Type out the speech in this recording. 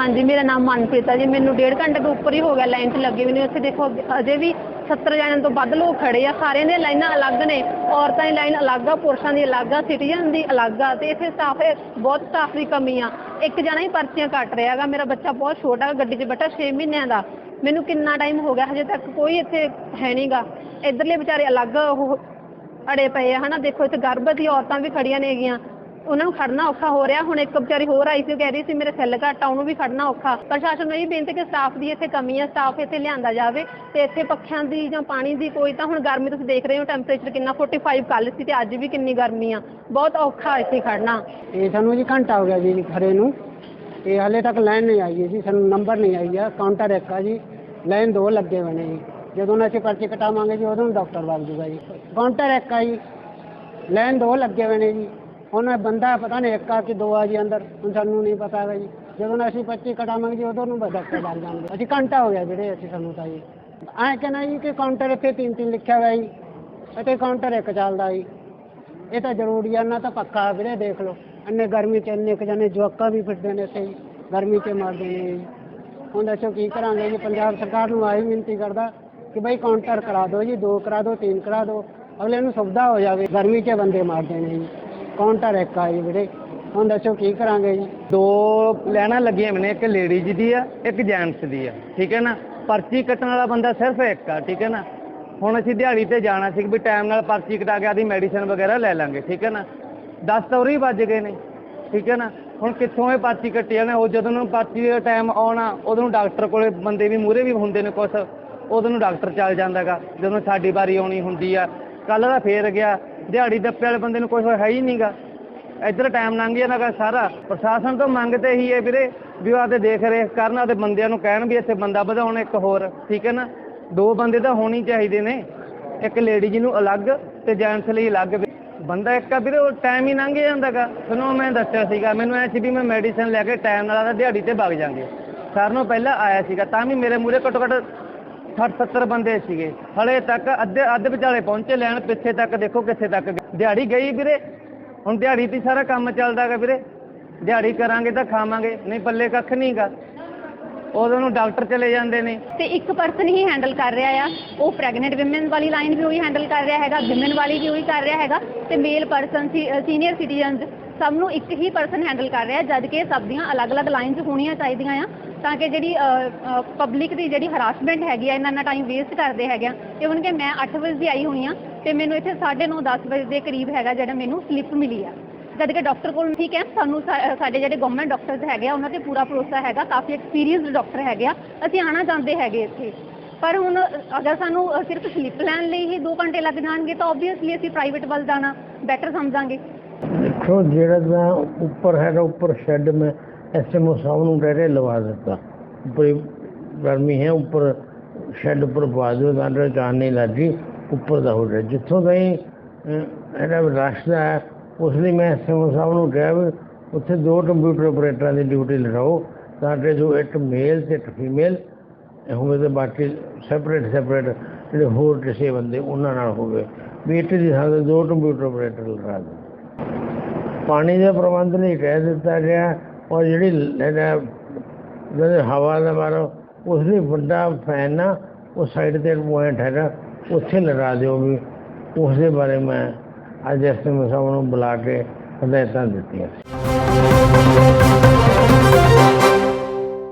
ਹਾਂਜੀ, ਮੇਰਾ ਨਾਮ ਮਨਪ੍ਰੀਤ ਹੈ ਜੀ। ਮੈਨੂੰ ਡੇਢ ਘੰਟੇ ਤੋਂ ਉੱਪਰ ਹੀ ਹੋ ਗਿਆ ਲਾਈਨ 'ਚ ਲੱਗੇ ਵੀ ਨੇ ਉੱਥੇ ਦੇਖੋ, ਅਜੇ ਵੀ 70 ਜਣਿਆਂ ਤੋਂ ਵੱਧ ਲੋਕ ਖੜੇ ਆ। ਸਾਰਿਆਂ ਦੀਆਂ ਲਾਈਨਾਂ ਅਲੱਗ ਨੇ। ਔਰਤਾਂ ਦੀ ਲਾਈਨ ਅਲੱਗ ਆ, ਪੁਰਸ਼ਾਂ ਦੀ ਅਲੱਗ ਆ, ਸਿਟੀਜ਼ਨ ਦੀ ਅਲੱਗ ਆ ਤੇ ਇੱਥੇ ਸਟਾਫ ਬਹੁਤ ਸਟਾਫ ਦੀ ਕਮੀ ਆ। ਇੱਕ ਜਣਾ ਹੀ ਪਰਚੀਆਂ ਕੱਟ ਰਿਹਾ ਹੈਗਾ। ਮੇਰਾ ਬੱਚਾ ਬਹੁਤ ਛੋਟਾ ਗੱਡੀ 'ਚ ਬੈਠਾ 6 ਮਹੀਨਿਆਂ ਦਾ। ਮੈਨੂੰ ਕਿੰਨਾ ਟਾਈਮ ਹੋ ਗਿਆ, ਹਜੇ ਤੱਕ ਕੋਈ ਇੱਥੇ ਹੈ ਨਹੀਂਗਾ ਇਧਰਲੇ ਵਿਚਾਰੇ ਅਲੱਗ ਉਹ ਅੜੇ ਪਏ ਆ, ਹਨਾ। ਦੇਖੋ, ਇੱਥੇ ਗਰਭਵਤੀ ਔਰਤਾਂ ਵੀ ਖੜੀਆਂ ਨੇਗੀਆਂ ਉਹਨਾਂ ਨੂੰ ਖੜਨਾ ਔਖਾ ਹੋ ਰਿਹਾ। ਹੁਣ ਇੱਕ ਵਿਚਾਰੀ ਹੋਰ ਆਈ ਸੀ, ਉਹ ਕਹਿ ਰਹੀ ਸੀ, ਮੇਰੇ ਸੈੱਲ ਘੱਟ ਆ, ਉਹਨੂੰ ਵੀ ਖੜਨਾ ਔਖਾ। ਪ੍ਰਸ਼ਾਸਨ ਨੂੰ ਇਹ ਬੇਨਤੀ ਕਿ ਸਟਾਫ ਦੀ ਇੱਥੇ ਕਮੀ ਹੈ ਸਟਾਫ ਇੱਥੇ ਲਿਆਂਦਾ ਜਾਵੇ ਤੇ ਇੱਥੇ ਪੱਖਿਆਂ ਦੀ ਜਾਂ ਪਾਣੀ ਦੀ ਕੋਈ ਤਾਂ ਹੁਣ ਗਰਮੀ ਤੁਸੀਂ ਦੇਖ ਰਹੇ ਹੋ ਟੈਂਪਰੇਚਰ ਕਿੰਨਾ 45 ਕੱਲ੍ਹ ਸੀ ਤੇ ਅੱਜ ਵੀ ਕਿੰਨੀ ਗਰਮੀ ਆ। ਬਹੁਤ ਔਖਾ ਇੱਥੇ ਖੜਨਾ। ਇਹ ਸਾਨੂੰ ਜੀ ਘੰਟਾ ਹੋ ਗਿਆ ਜੀ ਖੜੇ ਨੂੰ। ਤੇ ਹਲੇ ਤੱਕ ਲਾਈਨ ਨਹੀਂ ਆਈ ਜੀ, ਸਾਨੂੰ ਨੰਬਰ ਨਹੀਂ ਆਈ ਆ ਕਾਊਂਟਰ ਇੱਕ ਆ ਜੀ, ਲਾਈਨ ਦੋ ਲੱਗੇ ਹੋਏ ਜੀ। ਜਦੋਂ ਨਾ ਅਸੀਂ ਪਰਚੀ ਕਟਾਵਾਂਗੇ ਜੀ, ਉਦੋਂ ਡਾਕਟਰ ਲੱਗ ਜੂਗਾ ਜੀ। ਕਾਊਂਟਰ ਇੱਕ ਆ ਜੀ, ਲਾਈਨ ਦੋ ਲੱਗੇ ਹੋਏ ਜੀ। ਹੁਣ ਬੰਦਾ ਪਤਾ ਨਹੀਂ ਇੱਕ ਕਿ ਦੋ ਆ ਜੀ ਅੰਦਰ, ਹੁਣ ਸਾਨੂੰ ਨਹੀਂ ਪਤਾ ਹੈਗਾ ਜੀ। ਜਦੋਂ ਅਸੀਂ ਪਰਚੀ ਕਟਾਵਾਂਗੇ ਜੀ ਉਦੋਂ ਨੂੰ ਬਦਲ ਕੇ ਲੱਗ ਜਾਣਗੇ ਅਸੀਂ ਘੰਟਾ ਹੋ ਗਿਆ ਜਿਹੜੇ ਅਸੀਂ ਸਾਨੂੰ ਤਾਂ ਜੀ। ਐਂ ਕਹਿਣਾ ਜੀ ਕਿ ਕਾਊਂਟਰ ਇੱਥੇ ਤਿੰਨ ਤਿੰਨ ਲਿਖਿਆ ਹੋਇਆ ਜੀ। ਅਤੇ ਕਾਊਂਟਰ ਇੱਕ ਚੱਲਦਾ ਜੀ। ਇਹ ਤਾਂ ਜ਼ਰੂਰੀ ਆ ਨਾ ਤਾਂ ਪੱਕਾ ਵੀਰੇ, ਦੇਖ ਲਓ। ਇੰਨੇ ਗਰਮੀ ਚ, ਇੰਨੇ ਕੁ ਜਣੇ ਜਵਾਕਾਂ ਵੀ ਫਿਰਦੇ ਨੇ ਇੱਥੇ ਗਰਮੀ ਚ ਮਰਦੇ ਨੇ ਜੀ। ਹੁਣ ਦੱਸੋ ਕੀ ਕਰਾਂਗੇ ਜੀ? ਪੰਜਾਬ ਸਰਕਾਰ ਨੂੰ ਆਹੀ ਬੇਨਤੀ ਕਰਦਾ ਕਿ ਬਈ ਕਾਊਂਟਰ ਕਰਾ ਦਿਓ ਜੀ, ਦੋ ਕਰਾ ਦਿਓ, ਤਿੰਨ ਕਰਾ ਦਿਓ। ਅਗਲੇ ਨੂੰ ਸੁਵਿਧਾ ਹੋ ਜਾਵੇ। ਗਰਮੀ ਚ ਬੰਦੇ ਮਰਦੇ ਨੇ ਜੀ। ਕਾਊਂਟਰ ਇੱਕ ਆ ਜੀ ਵੀਰੇ। ਹੁਣ ਦੱਸੋ ਕੀ ਕਰਾਂਗੇ ਜੀ? ਦੋ ਲੈਣਾ ਲੱਗੀਆਂ ਮੈਨੇ, ਇੱਕ ਲੇਡੀਜ਼ ਦੀ ਆ, ਇੱਕ ਜੈਂਟਸ ਦੀ ਆ, ਠੀਕ ਹੈ ਨਾ? ਪਰਚੀ ਕੱਟਣ ਵਾਲਾ ਬੰਦਾ ਸਿਰਫ ਇੱਕ ਆ, ਠੀਕ ਹੈ ਨਾ? ਹੁਣ ਅਸੀਂ ਦਿਹਾੜੀ ਤੇ ਜਾਣਾ ਸੀ ਵੀ ਟਾਈਮ ਨਾਲ ਪਰਚੀ ਕਟਾ ਕੇ ਆਦੀ ਮੈਡੀਸਨ ਵਗੈਰਾ ਲੈ ਲਾਂਗੇ, ਠੀਕ ਹੈ ਨਾ? 10 ਤਾਂ ਉਰੇ ਹੀ ਵੱਜ ਗਏ ਨੇ, ਠੀਕ ਹੈ ਨਾ? ਹੁਣ ਕਿੱਥੋਂ ਇਹ ਪਰਚੀ ਕੱਟੀ ਜਾਣਾ? ਉਹ ਜਦੋਂ ਨੂੰ ਪਰਚੀ ਦਾ ਟਾਈਮ ਆਉਣਾ ਉਦੋਂ ਨੂੰ ਡਾਕਟਰ ਕੋਲੇ ਬੰਦੇ ਵੀ ਮੂਰੇ ਵੀ ਹੁੰਦੇ ਨੇ ਕੁਛ, ਉਦੋਂ ਨੂੰ ਡਾਕਟਰ ਚੱਲ ਜਾਂਦਾਗਾ, ਜਦੋਂ ਸਾਡੀ ਵਾਰੀ ਆਉਣੀ ਹੁੰਦੀ ਆ। ਕੱਲ ਦਾ ਫੇਰ ਗਿਆ, ਦਿਹਾੜੀ ਦੱਪੇ ਵਾਲੇ ਬੰਦੇ ਨੂੰ ਕੁਛ ਹੈ ਹੀ ਨਹੀਂਗਾ ਇੱਧਰ ਟਾਈਮ ਲੰਘ ਜਾਣਾਗਾ ਸਾਰਾ। ਪ੍ਰਸ਼ਾਸਨ ਤੋਂ ਮੰਗ ਮੰਗਤੇ ਹੀ ਹੈ ਵੀਰੇ, ਵੀ ਉਹ ਆਦੇ ਦੇਖ ਰੇਖ ਕਰਨ ਤੇ ਬੰਦਿਆਂ ਨੂੰ ਕਹਿਣ ਵੀ ਇੱਥੇ ਬੰਦਾ ਵਧਾਉਣ ਇੱਕ ਹੋਰ, ਠੀਕ ਹੈ ਨਾ? ਦੋ ਬੰਦੇ ਤਾਂ ਹੋਣੀ ਚਾਹੀਦੇ ਨੇ। ਇੱਕ ਲੇਡੀ ਨੂੰ ਅਲੱਗ ਤੇ ਜੈਂਟਸ ਲਈ ਅਲੱਗ ਬੰਦਾ ਇੱਕ ਆ ਵੀਰੇ, ਉਹ ਟਾਈਮ ਹੀ ਲੰਘ ਜਾਂਦਾਗਾ ਤੁਹਾਨੂੰ ਮੈਂ ਦੱਸਿਆ ਸੀਗਾ, ਮੈਨੂੰ ਐ ਸੀ ਵੀ ਮੈਂ ਮੈਡੀਸਨ ਲੈ ਕੇ ਟਾਈਮ ਨਾਲ ਆਦਾ ਦਿਹਾੜੀ ਤੇ ਵਗ ਜਾਂਗੇ। ਸਾਰਿਆਂ ਨੂੰ ਪਹਿਲਾਂ ਆਇਆ ਸੀਗਾ, ਤਾਂ ਵੀ ਮੇਰੇ ਮੂਰੇ ਘੱਟੋ ਘੱਟ 60 70 ਬੰਦੇ ਸੀਗੇ। ਹਲੇ ਤੱਕ ਅੱਧੇ, ਅੱਧ ਵਿਚਾਲੇ ਪਹੁੰਚੇ, ਲੈਣ ਪਿੱਛੇ ਤੱਕ ਦੇਖੋ ਕਿੱਥੇ ਤੱਕ ਦਿਹਾੜੀ ਗਈ ਵੀਰੇ। ਹੁਣ ਦਿਹਾੜੀ ਤੇ ਸਾਰਾ ਕੰਮ ਚੱਲਦਾਗਾ ਵੀਰੇ। ਦਿਹਾੜੀ ਕਰਾਂਗੇ ਤਾਂ ਖਾਵਾਂਗੇ, ਨਹੀਂ ਪੱਲੇ ਕੱਖ ਨਹੀਂਗਾ ਉਦੋਂ ਨੂੰ ਡਾਕਟਰ ਚਲੇ ਜਾਂਦੇ ਨੇ। ਤੇ ਇੱਕ ਪਰਸਨ ਹੀ ਹੈਂਡਲ ਕਰ ਰਿਹਾ ਆ। ਉਹ ਪ੍ਰੈਗਨੈਂਟ ਔਮਨ ਵਾਲੀ ਲਾਈਨ ਵੀ ਉਹੀ ਹੈਂਡਲ ਕਰ ਰਿਹਾ ਹੈਗਾ ਔਮਨ ਵਾਲੀ ਵੀ ਉਹੀ ਕਰ ਰਿਹਾ ਹੈਗਾ। ਤੇ ਮੇਲ ਪਰਸਨ ਸੀਨੀਅਰ ਸਿਟੀਜ਼ਨਸ ਸਭ ਨੂੰ ਇੱਕ ਹੀ ਪਰਸਨ ਹੈਂਡਲ ਕਰ ਰਿਹਾ ਜਦ ਕਿ ਸਭ ਦੀਆਂ ਅਲੱਗ-ਅਲੱਗ ਲਾਈਨਸ ਹੋਣੀਆਂ ਚਾਹੀਦੀਆਂ ਆ। ਤਾਂ ਕਿ ਜਿਹੜੀ ਪਬਲਿਕ ਦੀ ਜਿਹੜੀ ਹਰਾਸਮੈਂਟ ਹੈਗੀ ਆ ਇੰਨਾ ਇੰਨਾ ਟਾਈਮ ਵੇਸਟ ਕਰਦੇ ਹੈਗੇ ਆ। ਇਵਨ ਕਿ ਮੈਂ 8 ਵਜੇ ਦੀ ਆਈ ਹੋਈ ਆ ਤੇ ਮੈਨੂੰ ਇੱਥੇ 9:30 10 ਵਜੇ ਦੇ ਕਰੀਬ ਹੈਗਾ ਜਿਹੜਾ ਮੈਨੂੰ ਸਲਿੱਪ ਮਿਲੀ ਆ। ਜਦ ਕਿ ਡਾਕਟਰ ਕੋਲ ਠੀਕ ਹੈ ਸਾਨੂੰ ਸਾਡੇ ਜਿਹੜੇ ਗਵਰਨਮੈਂਟ ਡਾਕਟਰਸ ਹੈਗੇ ਆ, ਉਹਨਾਂ ਤੇ ਪੂਰਾ ਭਰੋਸਾ ਹੈਗਾ, ਕਾਫੀ ਐਕਸਪੀਰੀਅੰਸਡ ਡਾਕਟਰ ਹੈਗੇ ਆ। ਅਸੀਂ ਆਣਾ ਚਾਹੁੰਦੇ ਹੈਗੇ ਇੱਥੇ। ਪਰ ਹੁਣ ਅਗਰ ਸਾਨੂੰ ਸਿਰਫ ਸਲਿੱਪ ਲੈਣ ਲਈ ਹੀ 2 ਘੰਟੇ ਲੱਗ ਜਾਣਗੇ, ਤਾਂ ਆਬਵੀਅਸਲੀ ਅਸੀਂ ਪ੍ਰਾਈਵੇਟ ਵੱਲ ਜਾਣਾ ਬੈਟਰ ਸਮਝਾਂਗੇ। ਦੇਖੋ, ਜਿਹੜਾ ਉੱਪਰ ਹੈਗਾ, ਉੱਪਰ ਸ਼ੈੱਡ में ਐਸਐਮਓ ਸਾਹਿਬ ਨੂੰ ਡੇਰੇ ਲਵਾ ਦਿੱਤਾ। ਉੱਪਰ ਗਰਮੀ ਹੈ, ਉੱਪਰ ਸ਼ੈੱਡ ਉੱਪਰ ਪਾ ਦਿਓ, ਤਾਂ ਅੰਦਰ ਜਾਨ ਨਹੀਂ ਲੱਗੀ, ਉੱਪਰ ਦਾ ਹੋ ਰਿਹਾ ਜਿੱਥੋਂ ਤਾਈਂ ਇਹਦਾ ਰਾਸ਼ਟਰ ਹੈ, ਉਸ ਲਈ ਮੈਂ ਐਸਐਮਓ ਸਾਹਿਬ ਨੂੰ ਕਿਹਾ ਵੀ ਉੱਥੇ ਦੋ ਕੰਪਿਊਟਰ ਆਪਰੇਟਰਾਂ ਦੀ ਡਿਊਟੀ ਲਗਾਓ, ਤਾਂ ਕਿ ਜੋ ਇੱਕ ਮੇਲ ਤੇ ਇੱਕ ਫੀਮੇਲ, ਹੋਵੇ ਤੇ ਬਾਕੀ ਸੈਪਰੇਟ ਸੈਪਰੇਟ ਜਿਹੜੇ ਹੋਰ ਕਿਸੇ ਬੰਦੇ ਉਹਨਾਂ ਨਾਲ ਹੋਵੇ। ਬੇਟੇ ਦੀ ਥਾਂ ਦੋ ਕੰਪਿਊਟਰ ਆਪਰੇਟਰ ਲਗਾ ਦਿਓ। ਪਾਣੀ ਦੇ ਪ੍ਰਬੰਧ ਲਈ ਕਹਿ ਦਿੱਤਾ ਗਿਆ। ਔਰ ਜਿਹੜੀ ਇਹਦਾ ਜਿਹੜੇ ਹਵਾ ਦਾ ਮਾਰੋ ਉਸ ਲਈ ਵੱਡਾ ਫੈਨ ਨਾ ਉਹ ਸਾਈਡ ਤੇ ਪੁਆਇੰਟ ਹੈਗਾ, ਉੱਥੇ ਲਗਾ ਦਿਓ ਵੀ ਉਸ ਦੇ ਬਾਰੇ ਮੈਂ ਅੱਜ ਐਸਐਮਓ ਸਾਹਿਬ ਨੂੰ ਬੁਲਾ ਕੇ ਹਦਾਇਤਾਂ ਦਿੱਤੀਆਂ